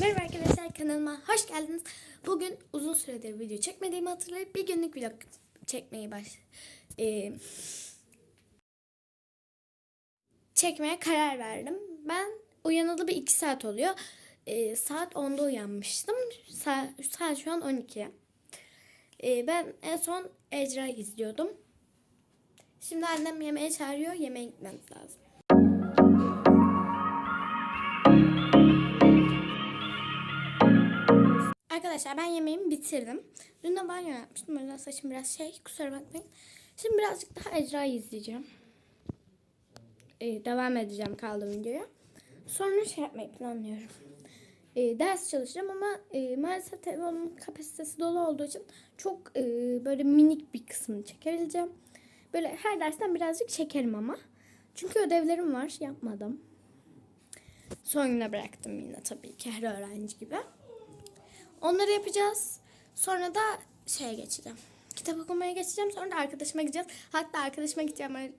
Merhaba arkadaşlar kanalıma hoş geldiniz. Bugün uzun süredir video çekmediğimi hatırlayıp bir günlük vlog çekmeyi baş e, çekmeye karar verdim. Ben uyanalı bir iki saat oluyor. E, saat 10'da uyanmıştım. Sa saat şu an 12. E, ben en son Ecra izliyordum. Şimdi annem yemeğe çağırıyor. Yemeğe gitmemiz lazım. Arkadaşlar ben yemeğimi bitirdim. Dün de banyo yapmıştım. O yüzden saçım biraz şey. Kusura bakmayın. Şimdi birazcık daha Ecra'yı izleyeceğim. Ee, devam edeceğim kaldığım videoya. Sonra şey yapmayı planlıyorum. Ee, ders çalışacağım ama e, maalesef telefonun kapasitesi dolu olduğu için çok e, böyle minik bir kısmını çekebileceğim. Böyle her dersten birazcık çekerim ama. Çünkü ödevlerim var. Yapmadım. Son güne bıraktım yine tabii ki her öğrenci gibi. Onları yapacağız. Sonra da şeye geçeceğim. Kitap okumaya geçeceğim. Sonra da arkadaşıma gideceğiz. Hatta arkadaşıma gideceğim.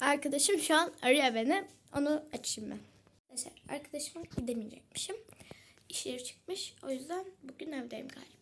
Arkadaşım şu an arıyor beni. Onu açayım ben. Arkadaşlar arkadaşıma gidemeyecekmişim. İş yeri çıkmış. O yüzden bugün evdeyim galiba.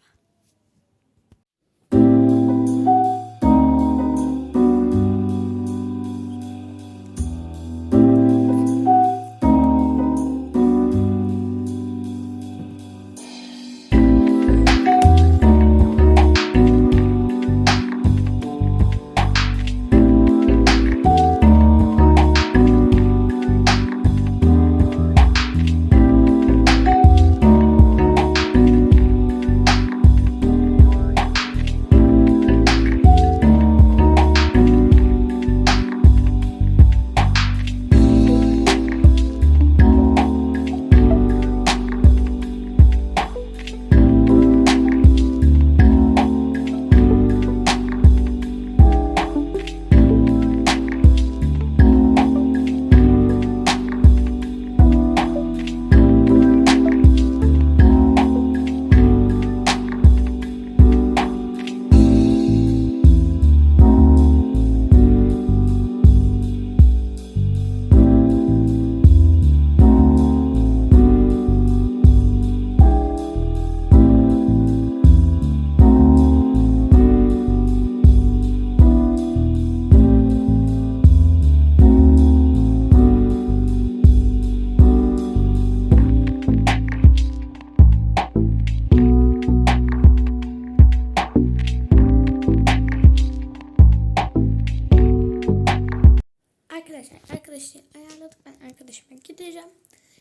Arkadaşlar arkadaşı ayarladık. Ben arkadaşıma gideceğim.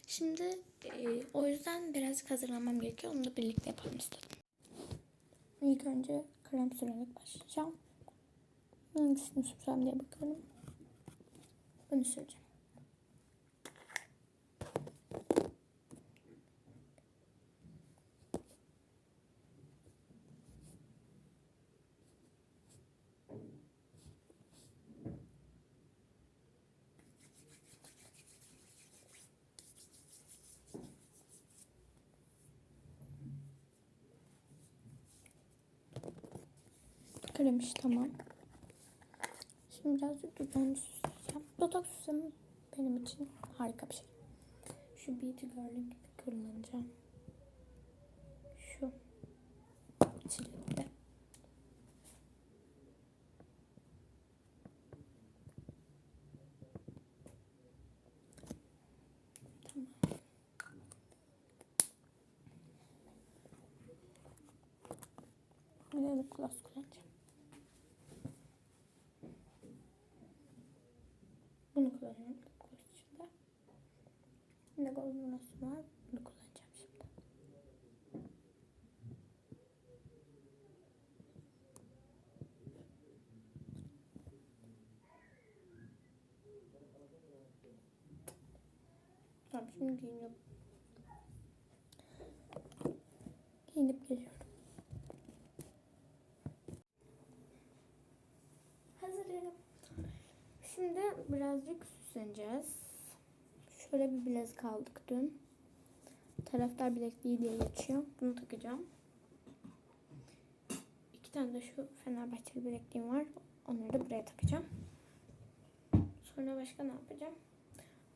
Şimdi e, o yüzden birazcık hazırlanmam gerekiyor. Onu da birlikte yapalım istedim. İlk önce krem sürerek başlayacağım. Hangisini sürsem diye bakıyorum. Bunu süreceğim. Krem iş tamam. Şimdi birazcık dudağımı süsleyeceğim. Dudak süsleme benim için harika bir şey. Şu Beauty Girl'ün kullanacağım. Şu çilekli. Tamam. Bir de lip gloss kullanacağım. Bunu kullanıyorum lip gloss içinde. Gloss'um var. Bunu kullanacağım şimdi. Tamam şimdi giyiniyorum. Giyinip geliyorum. Hazırım. Şimdi birazcık süsleneceğiz. Şöyle bir bilezik aldık dün. Taraftar bilekliği diye geçiyor. Bunu takacağım. İki tane de şu Fenerbahçeli bilekliğim var. Onları da buraya takacağım. Sonra başka ne yapacağım?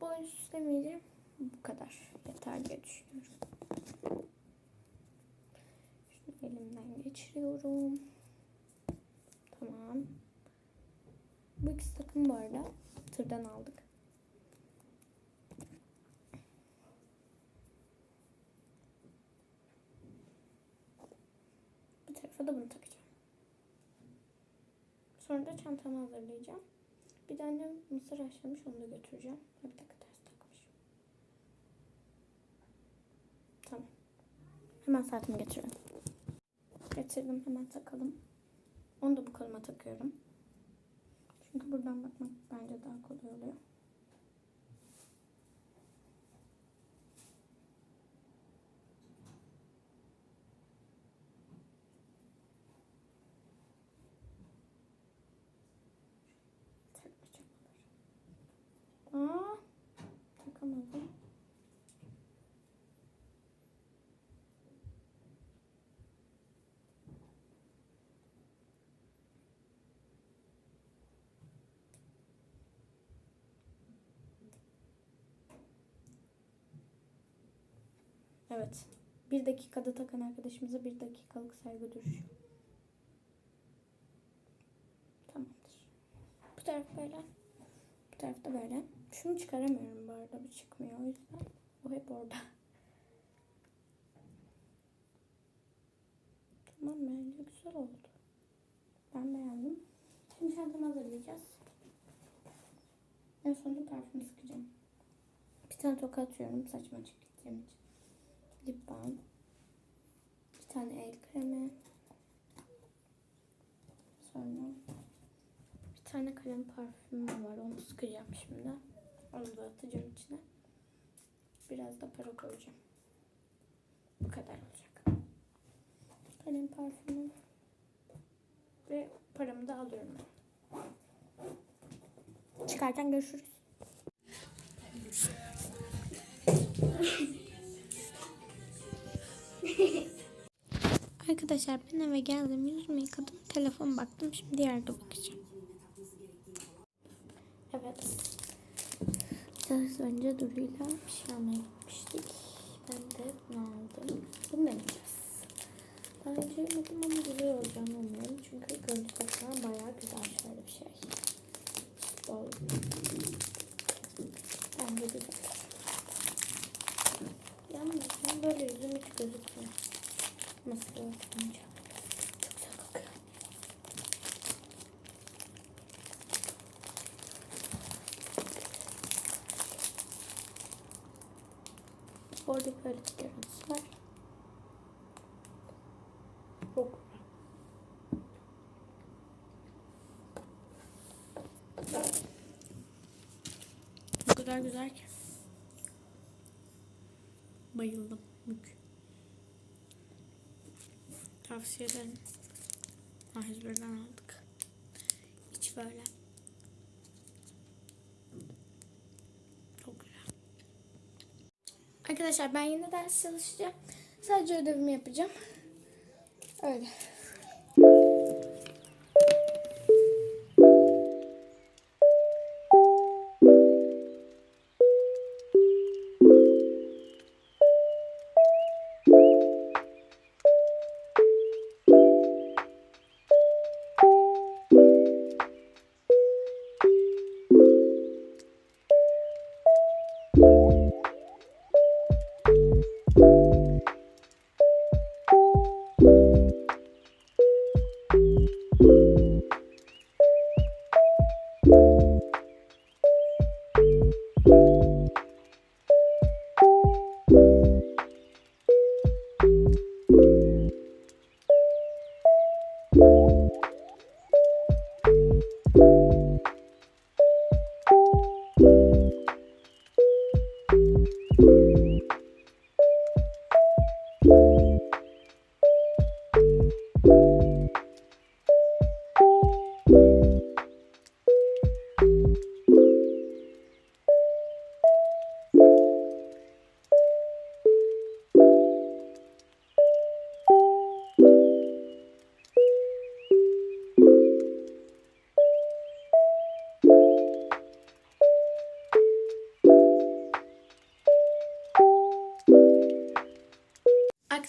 Bu süslemeyeceğim. Bu kadar. Yeter diye düşünüyorum. Şunu elimden geçiriyorum. Tamam. Bu ikisi takım bu arada. Tırdan aldık. Bu tarafa da bunu takacağım. Sonra da çantamı hazırlayacağım. Bir de annem mısır haşlamış onu da götüreceğim. Bir dakika ters takmışım. Tamam. Hemen saatimi getiriyorum. Getirdim hemen takalım. Onu da bu koluma takıyorum. Çünkü buradan bakmak bence daha kolay oluyor. Evet. Bir dakikada takan arkadaşımıza bir dakikalık saygı duruşu. Tamamdır. Bu taraf böyle. Bu taraf da böyle. Şunu çıkaramıyorum bu arada. Bu çıkmıyor o yüzden. O hep orada. Tamam bence güzel oldu. Ben beğendim. Şimdi çantamı hazırlayacağız. En sonunda parfüm sıkacağım. Bir tane toka atıyorum saçma çekeceğim için. Lip balm. Bir tane el kremi. Sonra bir tane kalem parfümüm var. Onu sıkacağım şimdi. Onu da atacağım içine. Biraz da para koyacağım. Bu kadar olacak. Kalem parfümüm. Ve paramı da alıyorum. Çıkarken görüşürüz. Arkadaşlar ben eve geldim. Yüzümü yıkadım. Telefon baktım. Şimdi yerde bakacağım. Evet. Biraz önce Duru'yla bir şey almaya gitmiştik. Ben de bunu aldım. Bunu deneyeceğiz. Daha önce yemedim ama güzel olacağını umuyorum. Çünkü görüntü bakımından bayağı güzel şöyle bir şey. Bol. Bence güzel. Yalnız ben böyle yüzüm hiç gözükmüyor. Nasıl yapınca. Çok güzel kokuyor. Orada böyle bir görüntüsü var. Çok O kadar güzel ki. Bayıldım. Mük. Tavsiye ederim. A101'den aldık. İç böyle. Çok güzel. Arkadaşlar ben yine ders çalışacağım. Sadece ödevimi yapacağım. Öyle.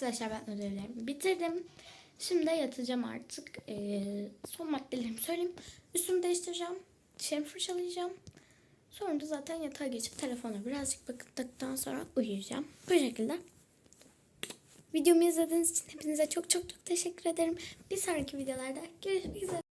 Arkadaşlar ben ödevlerimi bitirdim. Şimdi yatacağım artık. Ee, son maddelerimi söyleyeyim. Üstümü değiştireceğim. Dişlerimi fırçalayacağım. Sonra da zaten yatağa geçip telefona birazcık baktıktan sonra uyuyacağım. Bu şekilde. Videomu izlediğiniz için hepinize çok çok çok teşekkür ederim. Bir sonraki videolarda görüşmek üzere.